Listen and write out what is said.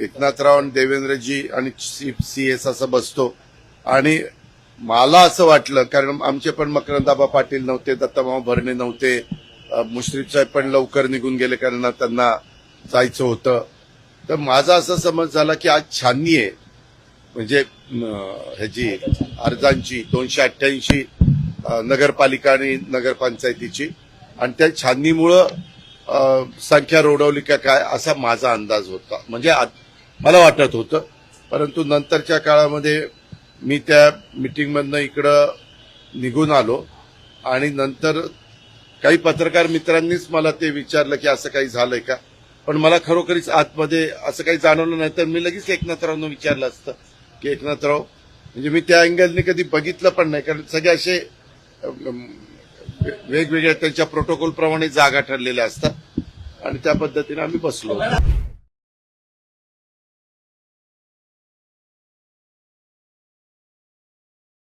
एकनाथराव आणि देवेंद्रजी आणि C S असं बसतो. आणि मला असं वाटलं कारण आमचे पण मकरंदाबा पाटील नव्हते दत्तामामा भरणे नव्हते. मुश्रीफ साहेब पण लवकर निघून गेले कारण त्यांना जायचं होतं. तर माझा असा समज झाला की आज छाननी आहे. म्हणजे ह्याची अर्जांची दोनशे अठ्ठ्याऐंशी नगरपालिका आणि नगरपंचायतीची. आणि त्या छाननीमुळं संख्या रोडवली का काय असा माझा अंदाज होता. म्हणजे आत- मला वाटत होतं. परंतु नंतरच्या काळामध्ये मी त्या मिटिंगमधनं इकडं निघून आलो आणि नंतर काही पत्रकार मित्रांनीच मला ते विचारलं की असं काही झालंय का? पण मला खरोखरीच आतमध्ये असं काही जाणवलं नाही. तर मी लगेच एकनाथरावनं विचारलं असतं की एकनाथराव म्हणजे मी त्या अँगलने कधी बघितलं पण नाही. कारण सगळे असे वेगवेगळ्या त्यांच्या प्रोटोकॉल प्रमाणे जागा ठरलेल्या असतात आणि त्या पद्धतीने आम्ही बसलो